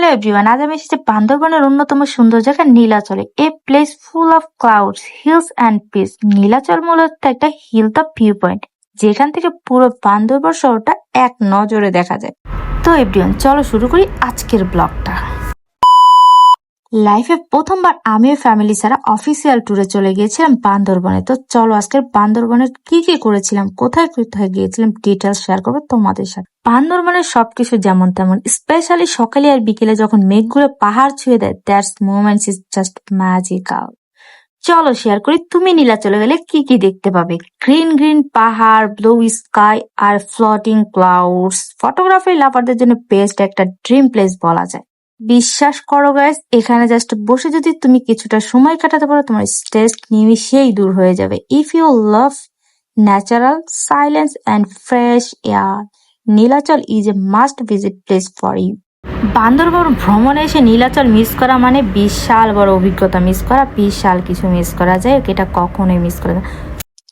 Hello everyone আজ আমি এসেছি বান্দরবনের অন্যতম সুন্দর জায়গা নীলাচলে। A place full of clouds hills and peace Nilachal মূলত একটা হিল টপ ভিউ পয়েন্ট যেখান থেকে পুরো বান্দরবন শহরটা এক নজরে দেখা যায়। তো এভরিওয়ান চলো শুরু করি আজকের ব্লগটা লাইফে প্রথমবার আমিও ফ্যামিলি ছাড়া অফিসিয়াল ট্যুরে চলে গিয়েছিলাম বান্দরবনে। তো চলো, আজকের বান্দরবনে কি কি করেছিলাম, কোথায় কোথায় গিয়েছিলাম ডিটেলস শেয়ার করব তোমাদের সাথে। বান্দরবনের সবকিছু যেমন তেমন স্পেশালি সকালে আর বিকেলে যখন মেঘগুলো পাহাড় ছুঁয়ে দেয় that's moments is just magical চলো শেয়ার করি, তুমি নীলা চলে গেলে কি কি দেখতে পাবে? গ্রিন গ্রিন পাহাড় ব্লু স্কাই আর ফ্লোটিং ক্লাউডস ফটোগ্রাফি লাভারদের জন্য বেস্ট একটা ড্রিম প্লেস বলা যায়। বিশ্বাস করো গাইস এখানে জাস্ট বসে যদি তুমি কিছুটা সময় কাটাতে পারো, তোমার স্ট্রেস নিমিশেই দূর হয়ে যাবে if you love natural silence and fresh air Nilachal is a must visit place for you Bandarban ভ্রমণে এসে নীলাচল মিস করা মানে বিশাল বড় অভিজ্ঞতা মিস করা, বিশাল কিছু মিস করা যায় এটা কখনোই মিস করা যায়।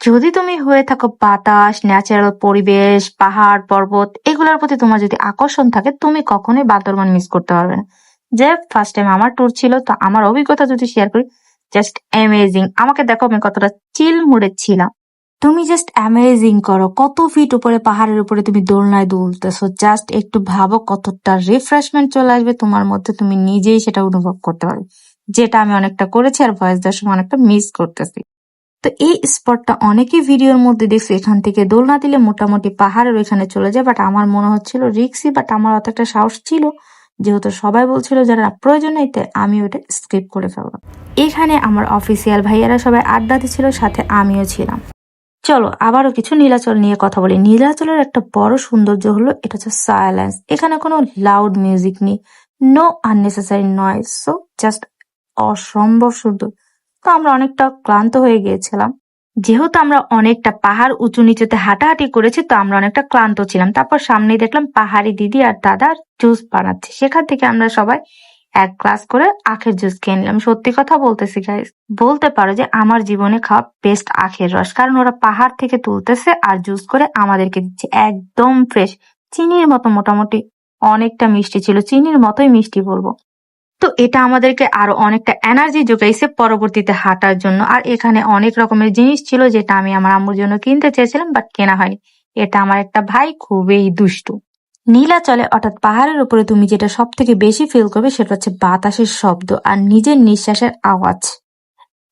যদি তুমি হয়ে থাকো বাতাস ন্যাচারাল পরিবেশ, পাহাড়, পর্বত, এগুলোর প্রতি তোমার যদি আকর্ষণ থাকে, তুমি কখনোই বান্দরবান মিস করতে পারবে না। যে ফার্স্ট টাইম আমার ট্যুর ছিল, তো আমার অভিজ্ঞতা যদি শেয়ার করি জাস্ট অ্যামেজিং আমাকে দেখো, আমি কতটা চিল মুডে ছিলাম। তুমি জাস্ট অ্যামেজিং করো। কত ফিট উপরে, পাহাড়ের উপরে তুমি দোলনায় দুলতেছো। জাস্ট একটু ভাবো, কতটা রিফ্রেশমেন্ট চলে আসবে তোমার মধ্যে, তুমি নিজেই সেটা অনুভব করতে পারবে। যেটা আমি অনেকটা করেছি আর ভয়েস দেওয়ার সময় অনেকটা মিস করতেছি। তো এই স্পটটা অনেকেই ভিডিওর মধ্যে দেখছি, এখান থেকে দোলনা দিলে মোটামুটি পাহাড়ের ওইখানে চলে যায় বাট আমার মনে হচ্ছিল রিক্সি বাট আমার অত একটা সাহস ছিল। যেহেতু সবাই বলছিল যারা প্রয়োজন তাই আমি ওটা স্কিপ করে ফেললাম। এখানে আমার অফিসিয়াল ভাইয়ারা সবাই আড্ডা দিচ্ছিল, সাথে আমিও ছিলাম। চলো, আবারও কিছু নীলাচল নিয়ে কথা বলি। নীলাচলের একটা বড় সৌন্দর্য হলো, এটা হচ্ছে সাইলেন্স এখানে কোনো লাউড মিউজিক নেই no unnecessary noise so just অসম্ভব সুন্দর। তো আমরা অনেকটা ক্লান্ত হয়ে গিয়েছিলাম। যেহেতু আমরা অনেকটা পাহাড় উঁচু নিচুতে হাঁটাহাঁটি করেছি, তো আমরা অনেকটা ক্লান্ত ছিলাম। তারপর সামনে দেখলাম পাহাড়ি দিদি আর দাদা জুস বানাচ্ছে। সেখান থেকে আমরা সবাই এক গ্লাস করে আখের জুস খেয়ে নিলাম। সত্যি কথা বলতেছি গাইস বলতে পারো যে আমার জীবনে খাওয়া বেস্ট আখের রস। কারণ ওরা পাহাড় থেকে তুলতেছে আর জুস করে আমাদেরকে দিচ্ছে। একদম ফ্রেশ চিনির মতো মোটামুটি অনেকটা মিষ্টি ছিল। চিনির মতোই মিষ্টি বলব। তো এটা আমাদেরকে আরও অনেকটা এনার্জি যোগাইছে পরবর্তীতে হাঁটার জন্য। আর এখানে অনেক রকমের জিনিস ছিল যেটা আমি আমার আম্মুর জন্য কিনতে চেয়েছিলাম বাট কেনা হয়নি। এটা আমার একটা ভাই খুবই দুষ্টু। নীলাচলে অর্থাৎ পাহাড়ের উপরে তুমি যেটা সব থেকে বেশি ফিল করবে সেটা হচ্ছে বাতাসের শব্দ আর নিজের নিঃশ্বাসের আওয়াজ।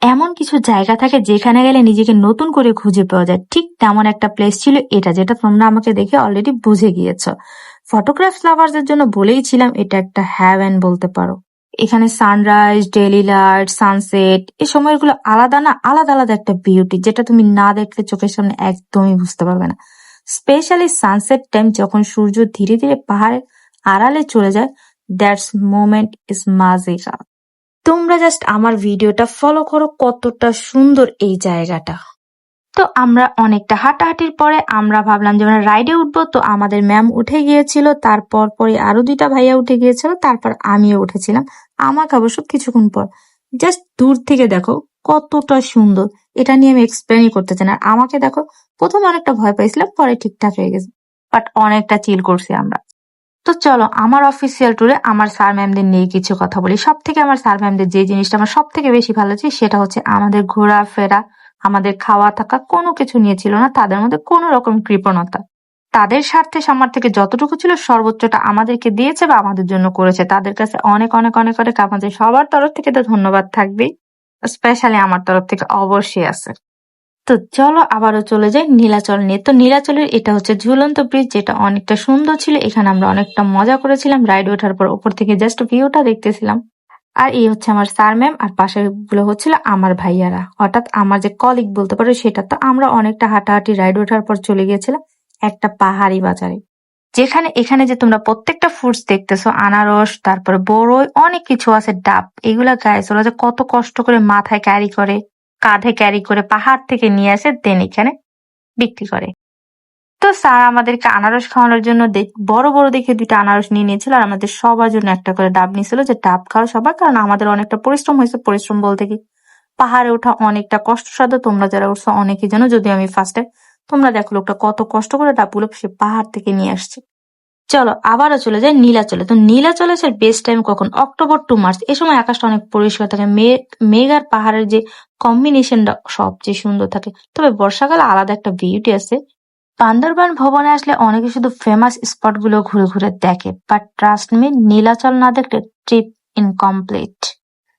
এমন কিছু জায়গা থাকে যেখানে গেলে নিজেকে নতুন করে খুঁজে পাওয়া যায়। ঠিক তেমন একটা প্লেস ছিল এটা যেটা তোমরা আমাকে দেখে অলরেডি বুঝে গিয়েছ। ফটোগ্রাফ লাভারদের জন্য বলেই ছিলাম এটা একটা হ্যাভেন বলতে পারো। এখানে সানরাইজ ডেলি লাইট সানসেট এই সময়গুলো আলাদা না, আলাদা আলাদা একটা বিউটি যেটা তুমি না দেখলে চোখের সামনে একদমই বুঝতে পারবে না। স্পেশালি সানসেট টাইম যখন সূর্য ধীরে ধীরে পাহাড়ের আড়ালে চলে যায় দ্যাটস মোমেন্ট ইজ ম্যাজিক্যাল তোমরা জাস্ট আমার ভিডিওটা ফলো করো কতটা সুন্দর এই জায়গাটা। তো আমরা অনেকটা হাঁটাহাঁটির পরে আমরা ভাবলাম যে আমরা রাইডে উঠবো। তো আমাদের ম্যাম উঠে গিয়েছিল তারপর পরে আরও দুইটা ভাইয়া উঠে গিয়েছিল, তারপর আমিও উঠেছিলাম। আমাকে অবশ্য কিছুক্ষণ পর। জাস্ট দূর থেকে দেখো, কতটা সুন্দর। এটা নিয়ে আমি এক্সপ্লেনই করতে চাই না। আমাকে দেখো, প্রথমে অনেকটা ভয় পাইছিলাম, পরে ঠিকঠাক হয়ে গেছে। বাট অনেকটা চিল করছি আমরা। তো চলো, আমার অফিসিয়াল ট্যুরে আমার স্যার ম্যামদের নিয়ে কিছু কথা বলি। সব থেকে আমার স্যার ম্যামদের যে জিনিসটা আমার সব থেকে বেশি ভালো লাগছে সেটা হচ্ছে আমাদের ঘোরাফেরা। আমাদের খাওয়া থাকা কোনো কিছু নিয়ে ছিল না, তাদের মধ্যে কোনো রকম কৃপণতা। তাদের স্বার্থে আমার থেকে যতটুকু ছিল সর্বোচ্চটা আমাদেরকে দিয়েছে বা আমাদের জন্য করেছে। তাদের কাছে অনেক অনেক অনেক অনেক আমাদের সবার তরফ থেকে তো ধন্যবাদ থাকবেই স্পেশালি আমার তরফ থেকে অবশ্যই আছে। তো চলো আবারও চলে যাই নীলাচল নিয়ে। তো নীলাচলের এটা হচ্ছে ঝুলন্ত ব্রিজ যেটা অনেকটা সুন্দর ছিল। এখানে আমরা অনেকটা মজা করেছিলাম। রাইড ওঠার পর উপর থেকে জাস্ট ভিউটা দেখতেছিলাম। আর এই হচ্ছে আমার স্যার ম্যাম, আর পাশেরগুলো হচ্ছিল আমার ভাইয়ারা। অর্থাৎ আমার যে কলিগ বলতে পারো, সেটা তো আমরা অনেকটা হাঁটাহাঁটি রাইড ওঠার পর চলে গিয়েছিলাম একটা পাহাড়ি বাজারে। যেখানে, এখানে যে তোমরা প্রত্যেকটা ফ্রুটস দেখতেছো, আনারস, তারপরে বড়ই, অনেক কিছু আছে, ডাব, এগুলা গায়ে ওরা যে কত কষ্ট করে মাথায় ক্যারি করে, কাঁধে ক্যারি করে পাহাড় থেকে নিয়ে আসে দেন এখানে বিক্রি করে। তো স্যার আমাদেরকে আনারস খাওয়ানোর জন্য বড় বড় দেখে দুইটা আনারস নিয়ে নিয়েছিল আর আমাদের সবার জন্য একটা করে ডাব নিয়েছিল যে ডাব খাও সবার, কারণ আমাদের অনেকটা পরিশ্রম হয়েছে পরিশ্রম বলতে কি। পাহাড়ে ওঠা অনেকটা কষ্টসাধ্য, তোমরা যারা উঠছো অনেকেই জানো যদি আমি ফার্স্টে তোমরা দেখো লোকটা কত কষ্ট করে ডাবগুলো সে পাহাড় থেকে নিয়ে আসছে। চলো, আবারও চলে যাই নীলাচলে। তো নীলাচলের বেস্ট টাইম কখন? অক্টোবর টু মার্চ এই সময় আকাশটা অনেক পরিষ্কার থাকে। মেঘ মেঘ আর পাহাড়ের যে কম্বিনেশনটা সবচেয়ে সুন্দর থাকে। তবে বর্ষাকালে আলাদা একটা বিউটি আছে। বান্দরবান ভবনে আসলে অনেকে শুধু ফেমাস স্পটগুলো ঘুরে ঘুরে দেখে বাট ট্রাস্ট মি নীলাচল না দেখলে ট্রিপ ইনকমপ্লিট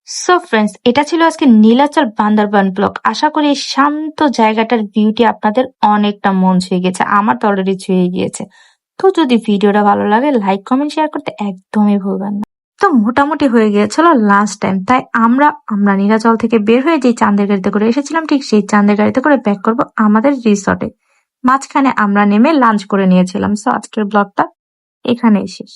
সো ফ্রেন্ডস এটা ছিল আজকে নীলাচল বান্দরবান ব্লক আশা করি এই শান্ত জায়গাটার বিউটি আপনাদের অনেকটা মন ছুঁয়ে গেছে, আমার তো অলরেডি ছুঁয়ে গিয়েছে। তো যদি ভিডিওটা ভালো লাগে লাইক কমেন্ট শেয়ার করতে একদমই ভুলবেন না। তো মোটামুটি হয়ে গিয়েছিল লাস্ট টাইম তাই আমরা আমরা নীলাচল থেকে বের হয়ে যে চাঁদের গাড়িতে করে এসেছিলাম, ঠিক সেই চাঁদের গাড়িতে করে ব্যাক করব আমাদের রিসর্টে মাঝখানে আমরা নেমে লাঞ্চ করে নিয়েছিলাম। সো আজকের ব্লগটা এখানেই শেষ।